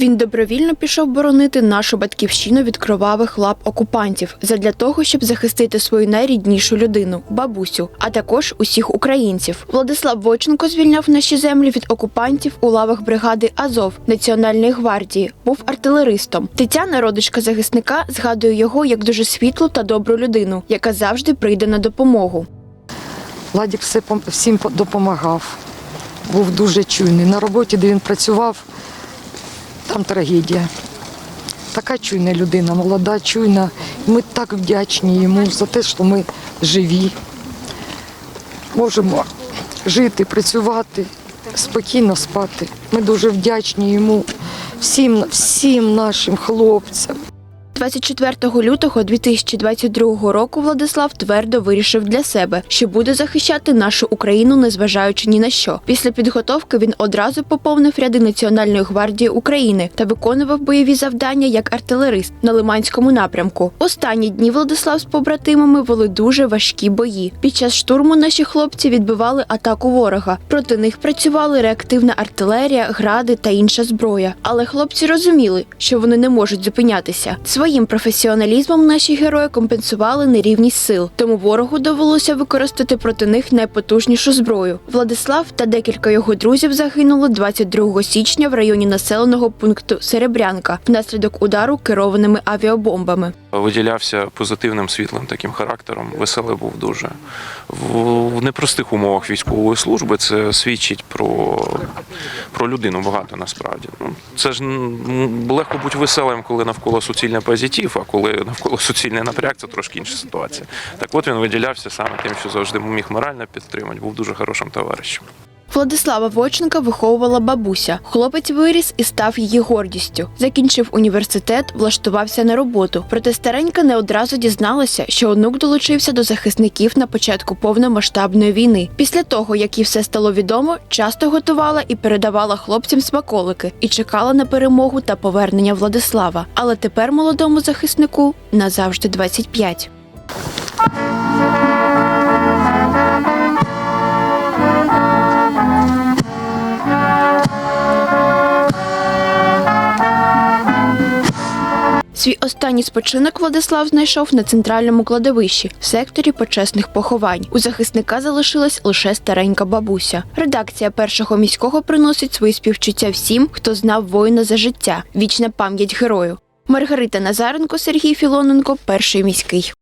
Він добровільно пішов боронити нашу батьківщину від кровавих лап окупантів задля того, щоб захистити свою найріднішу людину бабусю, а також усіх українців. Владислав Войченко звільняв наші землі від окупантів у лавах бригади Азов Національної гвардії. Був артилеристом. Тетяна, родичка захисника, згадує його як дуже світлу та добру людину, яка завжди прийде на допомогу. Ладік все пом- всім по- допомагав. Був дуже чуйний. На роботі, де він працював, там трагедія. Така чуйна людина, молода, чуйна. Ми так вдячні йому за те, що ми живі. Можемо жити, працювати, спокійно спати. Ми дуже вдячні йому, всім, всім нашим хлопцям. 24 лютого 2022 року Владислав твердо вирішив для себе, що буде захищати нашу Україну, незважаючи ні на що. Після підготовки він одразу поповнив ряди Національної гвардії України та виконував бойові завдання як артилерист на Лиманському напрямку. Останні дні Владислав з побратимами вели дуже важкі бої. Під час штурму наші хлопці відбивали атаку ворога. Проти них працювали реактивна артилерія, гради та інша зброя. Але хлопці розуміли, що вони не можуть зупинятися. Своїм професіоналізмом наші герої компенсували нерівність сил, тому ворогу довелося використати проти них найпотужнішу зброю. Владислав та декілька його друзів загинули 22 січня в районі населеного пункту Серебрянка внаслідок удару керованими авіабомбами. виділявся позитивним світлим таким характером. Веселий був дуже. В, непростих умовах військової служби це свідчить про, про людину багато насправді. Ну, це ж легко бути веселим, коли навколо суцільний позитив, а коли навколо суцільний напряг, це трошки інша ситуація. Так от він виділявся саме тим, що завжди міг морально підтримати, був дуже хорошим товаришем. Владислава Войченка виховувала бабуся. Хлопець виріс і став її гордістю. Закінчив університет, влаштувався на роботу. Проте старенька не одразу дізналася, що онук долучився до захисників на початку повномасштабної війни. Після того, як їй все стало відомо, часто готувала і передавала хлопцям смаколики і чекала на перемогу та повернення Владислава. Але тепер молодому захиснику назавжди 25. Свій останній спочинок Владислав знайшов на центральному кладовищі в секторі почесних поховань. У захисника залишилась лише старенька бабуся. Редакція першого міського приносить свої співчуття всім, хто знав воїна за життя. Вічна пам'ять герою. Маргарита Назаренко, Сергій Філоненко, перший міський.